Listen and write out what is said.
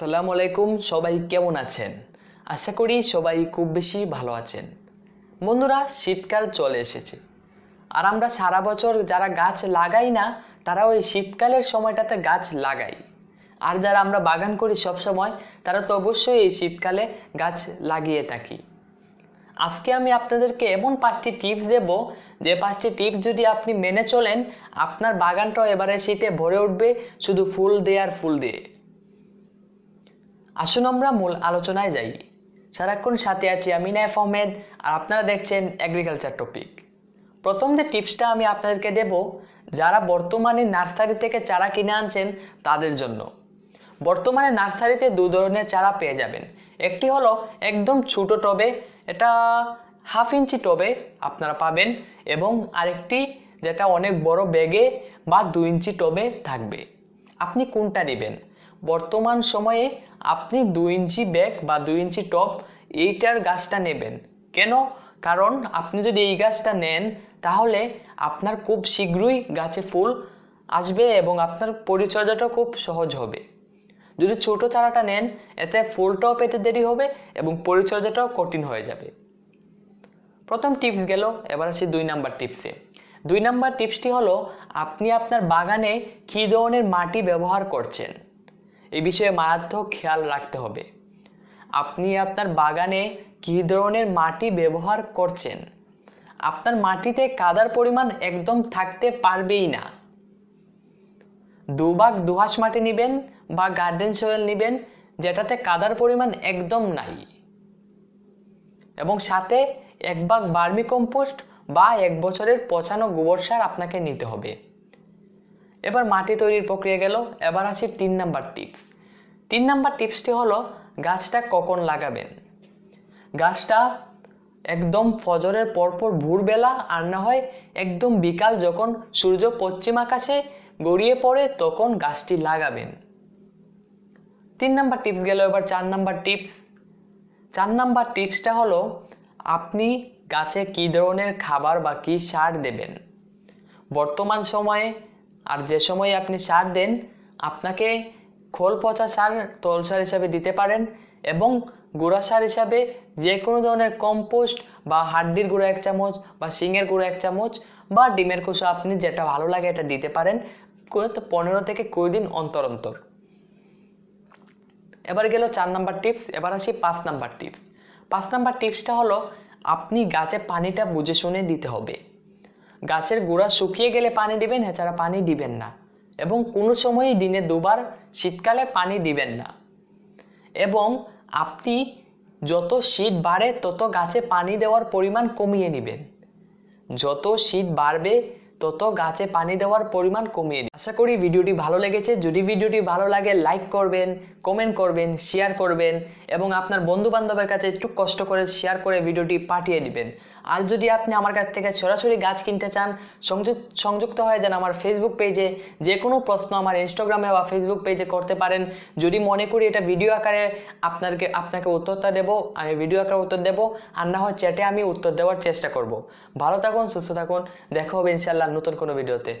আসসালামু আলাইকুম, সবাই কেমন আছেন? আশা করি সবাই খুব বেশি ভালো আছেন। বন্ধুরা, শীতকাল চলে এসেছে। আর আমরা সারা বছর যারা গাছ লাগাই না, তারা ওই শীতকালের সময়টাতে গাছ লাগাই। আর যারা আমরা বাগান করি সব সময় তারা তো অবশ্যই এই শীতকালে গাছ লাগিয়ে থাকি। আজকে আমি আপনাদেরকে এমন পাঁচটি টিপস দেব, যে পাঁচটি টিপস যদি আপনি মেনে চলেন, আপনার বাগানটাও এবারে শীতে ভরে উঠবে, শুধু ফুল দিয়ে আর ফুল দিয়ে আসুন আমরা মূল আলোচনায় যাই। সারাক্ষণ সাথে আছি আমি নাইফ আহমেদ, আর আপনারা দেখছেন অ্যাগ্রিকালচার টপিক প্রথম যে টিপসটা আমি আপনাদেরকে দেব, যারা বর্তমানে নার্সারি থেকে চারা কিনে আনছেন তাদের জন্য। বর্তমানে নার্সারিতে দু ধরনের চারা পেয়ে যাবেন। একটি হলো একদম ছোটো টবে, এটা হাফ ইঞ্চি টবে আপনারা পাবেন, এবং আরেকটি যেটা অনেক বড় ব্যাগে বা দু ইঞ্চি টবে থাকবে। আপনি কোনটা নেবেন? বর্তমান সময়ে আপনি দু ইঞ্চি ব্যাগ বা দু ইঞ্চি টপ এইটার গাছটা নেবেন। কেন? কারণ আপনি যদি এই গাছটা নেন, তাহলে আপনার খুব শীঘ্রই গাছে ফুল আসবে এবং আপনার পরিচর্যাটা খুব সহজ হবে। যদি ছোট চারাটা নেন, এতে ফুলটাও পেতে দেরি হবে এবং পরিচর্যাটাও কঠিন হয়ে যাবে। প্রথম টিপস গেল, এবার আসি দুই নাম্বার টিপসে। দুই নাম্বার টিপসটি হলো, আপনি আপনার বাগানে কী ধরনের মাটি ব্যবহার করছেন? এই বিষয়ে মারাত্মক খেয়াল রাখতে হবে। আপনি আপনার বাগানে কী ধরনের মাটি ব্যবহার করছেন? আপনার মাটিতে কাদার পরিমাণ একদম থাকতে পারবেই না। দুভাগ দুহাস মাটি নেবেন বা গার্ডেন সয়েল নেবেন, যেটাতে কাদার পরিমাণ একদম নাই। এবং সাথে এক ভাগ বার্মি কম্পোস্ট বা এক বছরের পচানো গোবর সার আপনাকে নিতে হবে। এবার মাটি তৈরির প্রক্রিয়া গেল, এবার আসি তিন নাম্বার টিপস। তিন নাম্বার টিপসটি হলো, গাছটা কখন লাগাবেন? গাছটা একদম ফজরের পরপর ভোরবেলা, আর না হয় একদম বিকাল যখন সূর্য পশ্চিম আকাশে গড়িয়ে পড়ে তখন গাছটি লাগাবেন। তিন নাম্বার টিপস গেল এবার চার নাম্বার টিপস। চার নাম্বার টিপসটা হলো, আপনি গাছে কী ধরনের খাবার বা কী সার দেবেন? বর্তমান সময়ে আর যে সময় আপনি সার দেন, আপনাকে খোল পচা সার তল সার হিসাবে দিতে পারেন এবং গুঁড়া সার হিসাবে যে কোনো ধরনের কম্পোস্ট বা হাড্ডির গুঁড়ো এক চামচ বা শিঙের গুঁড়ো এক চামচ বা ডিমের কুসো আপনি যেটা ভালো লাগে এটা দিতে পারেন পনেরো থেকে কুড়ি দিন অন্তর অন্তর। এবার গেল চার নাম্বার টিপস এবার আসি পাঁচ নাম্বার টিপস পাঁচ নাম্বার টিপসটা হলো, আপনি গাছে পানিটা বুঝে শুনে দিতে হবে। গাছের গোড়া শুকিয়ে গেলে পানি দিবেন, এছাড়া পানি দিবেন না। এবং কোনো সময়ই দিনে দুবার শীতকালে পানি দিবেন না। এবং আপনি যত শীত বাড়ে, তত গাছে পানি দেওয়ার পরিমাণ কমিয়ে নেবেন যত শীত বাড়বে, তত গাছে পানি দেওয়ার পরিমাণ কমিয়ে আশা করি ভিডিওটি ভালো লেগেছে। যদি ভিডিওটি ভালো লাগে, লাইক করবেন কমেন্ট করবেন শেয়ার করবেন এবং আপনার বন্ধু বান্ধবের কাছে একটু কষ্ট করে শেয়ার করে ভিডিওটি পাঠিয়ে দিবেন। আর যদি আপনি আমার কাছ থেকে সরাসরি গাছ কিনতে চান সংযুক্ত সংযুক্ত হয়ে যান আমার ফেসবুক পেজে যে কোনো প্রশ্ন আমার ইনস্টাগ্রামে বা ফেসবুক পেজে করতে পারেন। যদি মনে করি এটা ভিডিও আকারে আপনাকে আপনাকে উত্তরটা দেবো, আমি ভিডিও আকারে উত্তর দেবো, আর না হয় চ্যাটে আমি উত্তর দেওয়ার চেষ্টা করব। ভালো থাকুন, সুস্থ থাকুন, দেখা হবে ইনশাল্লাহ নতুন কোনো ভিডিওতে